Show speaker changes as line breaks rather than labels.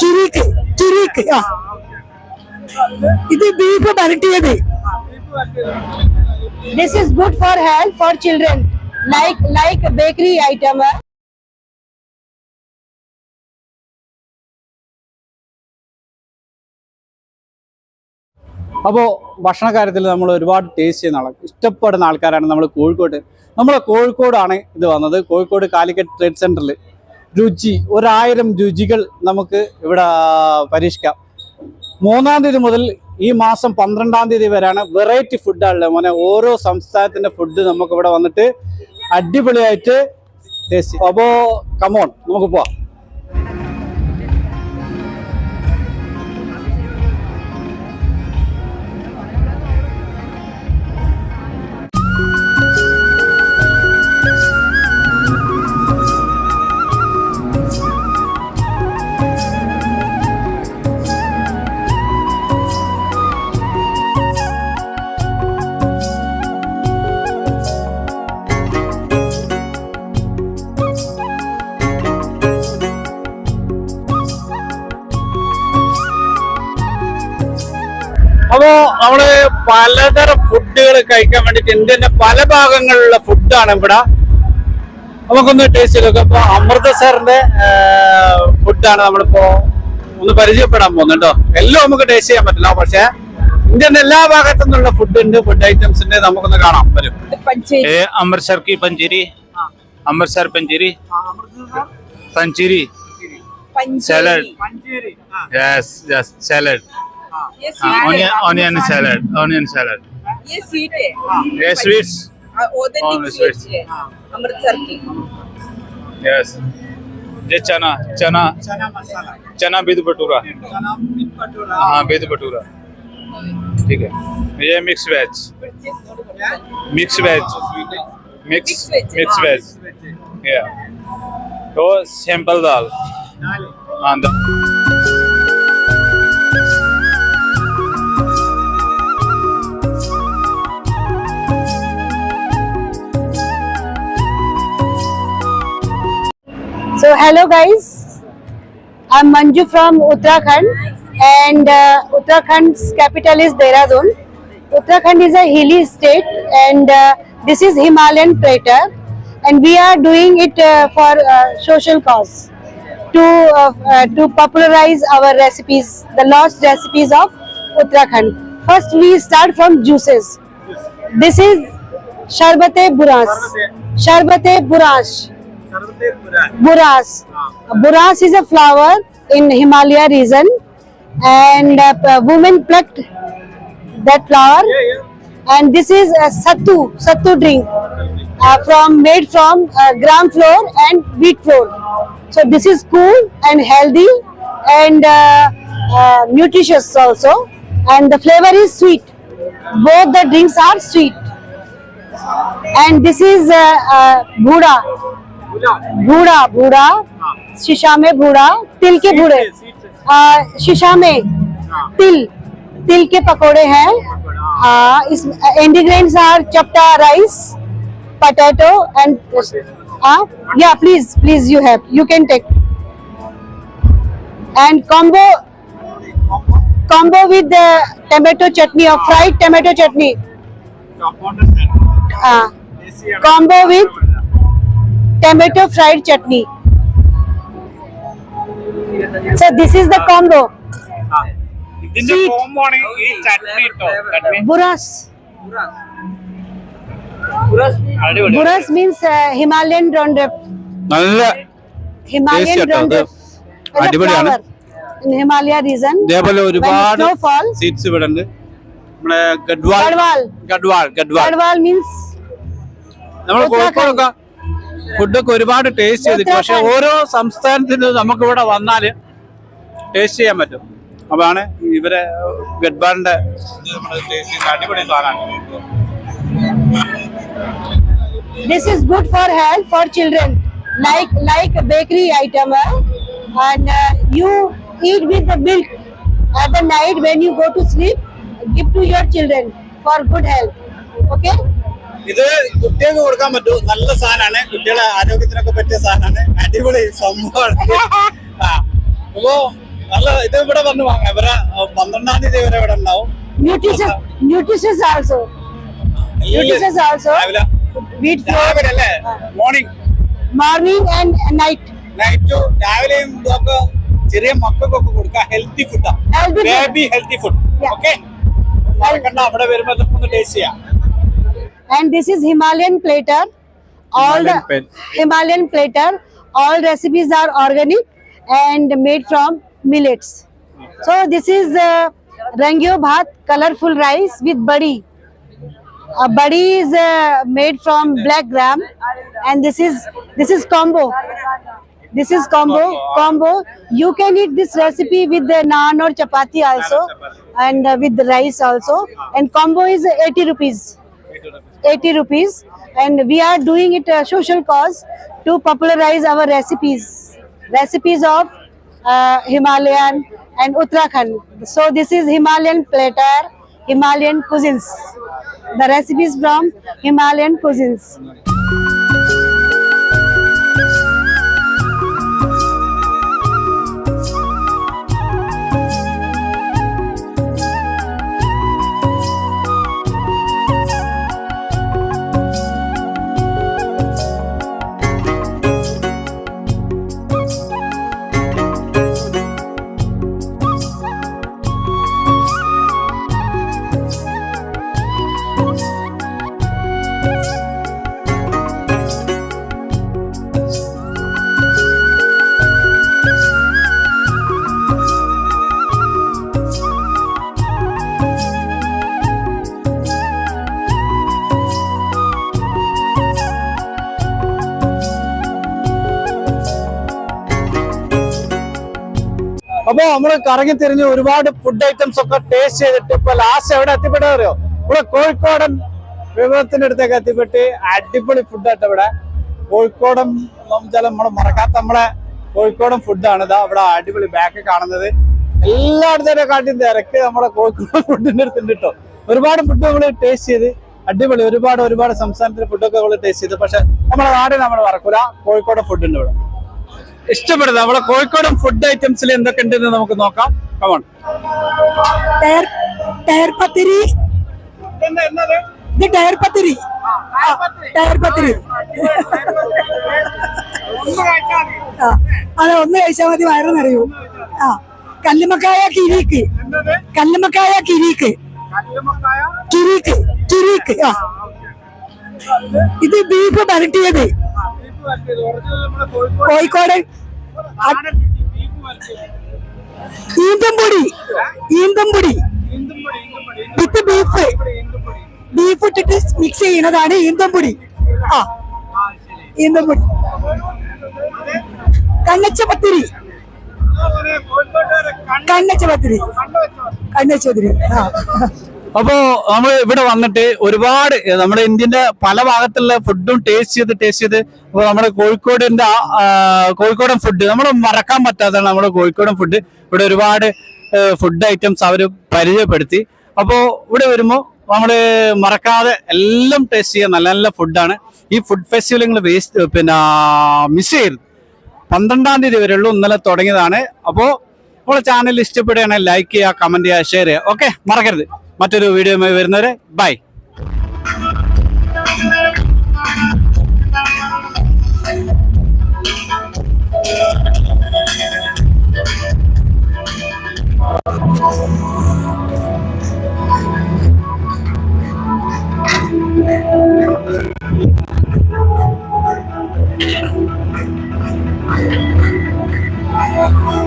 ചുരുക്ക് ചുരുക്ക് ആ. ഇത് beef വരട്ടിയത്.
This is good for health for children like like bakery item
അപ്പോൾ ഭക്ഷണ കാര്യത്തിൽ നമ്മൾ ഒരുപാട് ടേസ്റ്റ് ചെയ്യുന്ന ആളാണ് ഇഷ്ടപ്പെടുന്ന ആൾക്കാരാണ് നമ്മൾ കോഴിക്കോട്. നമ്മൾ കോഴിക്കോടാണ് ഇത് വന്നത്. കോഴിക്കോട് കാലിക്കറ്റ് ട്രേഡ് സെന്ററിൽ രുചി ഒരായിരം രുചികൾ നമുക്ക് ഇവിടെ പരീക്ഷിക്കാം മൂന്നാം തീയതി മുതൽ ഈ മാസം പന്ത്രണ്ടാം തീയതി വരെയാണ് വെറൈറ്റി ഫുഡാണല്ലോ മോനെ. ഓരോ സംസ്ഥാനത്തിന്റെ ഫുഡ് നമുക്ക് ഇവിടെ വന്നിട്ട് അടിപൊളിയായിട്ട് ടേസ്റ്റ് അപ്പോൾ കമോൺ നമുക്ക് പോവാം. പലതരം ഫുഡുകൾ കഴിക്കാൻ വേണ്ടിയിട്ട് ഇന്ത്യന്റെ പല ഭാഗങ്ങളിലുള്ള ഫുഡാണ് ഇവിടെ. നമുക്കൊന്ന് ടേസ്റ്റ് നോക്കാം. അപ്പൊ അമൃതസറിന്റെ ഫുഡാണ് നമ്മളിപ്പോ ഒന്ന് പരിചയപ്പെടാൻ പോകുന്നുണ്ടോ എല്ലാം നമുക്ക് ടേസ്റ്റ് ചെയ്യാൻ പറ്റില്ല. പക്ഷെ ഇന്ത്യന്റെ എല്ലാ ഭാഗത്തു നിന്നുള്ള ഫുഡ് ഉണ്ട് ഫുഡ് ഐറ്റംസിന്റെ നമുക്കൊന്ന് കാണാം. വരും.
അമൃത്സർ കി പഞ്ചേരി? അമൃത്സർ പഞ്ചേരി? പഞ്ചേരി. സലഡ് യെസ്
ये
onion onion salad onion salad
ये स्वीट है
ये sweets
authentic
All
sweet Amritsar की
यस ये चना चना चना बिद भटूरा हाँ बिद भटूरा ठीक है ये mix veg mix veg mix mix veg या तो सिंपल दाल हाँ दाल
So hello guys, I'm Manju from Uttarakhand and uh, Uttarakhand's capital is Dehradun. Uttarakhand is a hilly state and uh, this is Himalayan crater and we are doing it uh, for uh, social cause to uh, uh, to popularize our recipes, the lost recipes of Uttarakhand. First we start from juices. This is Sharbate Buras. Sharbate Burash. Buras. Buras is a flower in Himalaya region, and uh, women plucked that flower. And this is a sattu, sattu drink, uh, from made from uh, gram flour and wheat flour. So this is cool and healthy and uh, uh, nutritious also, and the flavor is sweet. Both the drinks are sweet. And this is uh, uh. भूड़ा भूड़ा शीशा में भूड़ा तिल के भूड़े शीशा में तिल तिल के पकोड़े हैं। हाँ। इस इंडिग्रेंट्स आर चपटा राइस पटेटो एंड या please please you have you can take. And combo combo with tomato chutney और फ्राइड टमेटो चटनी। हाँ। Combo with tomato fried chutney. So this is the combo.
ഇതിന്റെ combo ആണ് ഈ ചട്നി ട്ടോ chutney
Buras.
അടിപൊളി
Buras means uh, Himalayan roundup.
നല്ല
Himalayan
Tasty ആട്ടോ, അത്
roundup. It's a
അടിപൊളിയാണ്.
flower in Himalaya region.
ഇതേപോലെ
When
ഒരുപാട് സീറ്റ്സ് ഇവിടെ ഉണ്ട് നമ്മുടെ Garhwal
Gadwal.
Garhwal Garhwal
Gadwal means
നമ്മൾ. കോഴിക്കോടൊക്കെ ഫുഡൊക്കെ ഒരുപാട് ടേസ്റ്റ് ചെയ്തിട്ട് പക്ഷെ. ഓരോ സംസ്ഥാനത്തിന് നമുക്ക് ഇവിടെ വന്നാൽ ടേസ്റ്റ് ചെയ്യാൻ പറ്റും അതാണ് ഇവരെ ഗഡ്ബാറിന്റെ അടിപൊളി സാധനമാണ്
this is good for health for children. Like like a bakery item, uh, and uh, you eat with the milk at the night when you go to sleep. Give to your children for good health. Okay.
ഇത് കുട്ടികൾക്ക് കൊടുക്കാൻ പറ്റൂ. നല്ല സാധനമാണ്. കുട്ടികളെ ആരോഗ്യത്തിനൊക്കെ പറ്റിയ സാധനമാണ്. അടിപൊളി സംഭവമാണ്. ആ. അപ്പോ നല്ല ഇത് ഇവിടെ വന്ന് വാങ്ങാം. ഇവരെ പന്ത്രണ്ടാം തീയതി വരെ ഇവിടെ ഉണ്ടാവും. Morning
morning and night
night രാവിലെയും ഒക്കെ ചെറിയ മക്കൾക്കൊക്കെ കൊടുക്കാം ഹെൽത്തി ഫുഡാ
Healthy
baby healthy food. Okay അവിടെ വരുമ്പോ ഒന്ന് ടേസ്റ്റ് ചെയ്യാം.
And this is himalayan platter all
Himalayan
the
plat-
himalayan platter all recipes are organic and made from millets. So this is uh, rangyo bhat colorful rice with badi. Uh, badi is uh, made from black gram and this is this is combo. This is combo combo. you can eat this recipe with the naan or chapati also and uh, with the rice also. And combo is 80 rupees 80 rupees. And we are doing it a social cause to popularize our recipes. Recipes of uh, himalayan and uttarakhand. So this is himalayan platter himalayan cuisines. The recipes from himalayan cuisines
അപ്പൊ നമ്മൾ കറങ്ങി തിരിഞ്ഞ് ഒരുപാട് food items ഒക്കെ taste ചെയ്തിട്ട് ഇപ്പൊ last എവിടെ എത്തിപ്പെട്ടത് അറിയോ? ഇവിടെ കോഴിക്കോടൻ വിഭവത്തിന്റെ അടുത്തേക്ക് എത്തിപ്പെട്ട് അടിപൊളി ഫുഡായിട്ട് ഇവിടെ. കോഴിക്കോടൻ ചില നമ്മൾ മറക്കാത്ത നമ്മളെ കോഴിക്കോടൻ ഫുഡാണ് ഇതാ ഇവിടെ അടിപൊളി ബാക്ക് കാണുന്നത്. എല്ലായിടത്തേക്കും കാട്ടിയും തിരക്ക് നമ്മുടെ കോഴിക്കോട് ഫുഡിന്റെ അടുത്തുണ്ട് കേട്ടോ. ഒരുപാട് ഫുഡ് നമ്മൾ ടേസ്റ്റ് ചെയ്ത് അടിപൊളി. ഒരുപാട് ഒരുപാട് സംസ്ഥാനത്തിലെ ഫുഡൊക്കെ നമ്മൾ ടേസ്റ്റ് ചെയ്ത്. പക്ഷെ നമ്മുടെ നാടിന് നമ്മൾ മറക്കൂല. കോഴിക്കോട് ഫുഡ് ഉണ്ട് ഇവിടെ. ഇഷ്ടപ്പെടുന്നത്. അവിടെ കോഴിക്കോടൻ ഫുഡ് ഐറ്റംസിൽ എന്തൊക്കെ ഉണ്ടെന്ന് നമുക്ക് നോക്കാം. Come on
tyre pathiri. ഇത് ടയർ പത്തിരി. ടയർ പത്തിരി. അതെ ഒന്ന് കഴിച്ചാൽ മതി വയറെന്നറിയൂ ആ കല്ലുമക്കായ കിരീക്ക്. കല്ലുമക്കായ കിരീക്ക്. കിരീക്ക് കിരീക്ക് ആ. ഇത് ബീഫ് വരട്ടിയത് കോഴിക്കോട്. ഈന്തമ്പൊടി. ഈന്തമ്പൊടി. With beef. ബീഫ് ഇട്ടിട്ട് മിക്സ് ചെയ്യുന്നതാണ് ഈന്തമ്പൊടി. ആ ഈന്തമ്പൊടി. കണ്ണച്ച പത്തിരി. കണ്ണച്ച പത്തിരി. കണ്ണച്ച പത്തിരി. ആ.
അപ്പോ നമ്മൾ ഇവിടെ വന്നിട്ട് ഒരുപാട് നമ്മുടെ ഇന്ത്യന്റെ പല ഭാഗത്തുള്ള ഫുഡും ടേസ്റ്റ് ചെയ്ത് ടേസ്റ്റ് ചെയ്ത് അപ്പോൾ നമ്മുടെ കോഴിക്കോടിന്റെ കോഴിക്കോടൻ ഫുഡ് നമ്മൾ മറക്കാൻ പറ്റാത്തതാണ് നമ്മുടെ കോഴിക്കോടൻ ഫുഡ് ഇവിടെ ഒരുപാട് ഫുഡ് ഐറ്റംസ് അവർ പരിചയപ്പെടുത്തി. അപ്പോൾ ഇവിടെ വരുമ്പോൾ നമ്മൾ മറക്കാതെ എല്ലാം ടേസ്റ്റ് ചെയ്യാൻ നല്ല നല്ല ഫുഡാണ് ഈ ഫുഡ് ഫെസ്റ്റിവൽ നിങ്ങൾ വേസ്റ്റ് പിന്നെ മിസ് ചെയ്യരുത്. പന്ത്രണ്ടാം തീയതി വരെയുള്ളൂ ഇന്നലെ തുടങ്ങിയതാണ്. അപ്പോൾ നമ്മളെ ചാനൽ ഇഷ്ടപ്പെടുകയാണെങ്കിൽ ലൈക്ക് ചെയ്യുക കമന്റ് ചെയ്യുക ഷെയർ ചെയ്യുക. ഓക്കെ മറക്കരുത്. മറ്റൊരു വീഡിയോയുമായി വരുന്നവരെ ബൈ.
ആ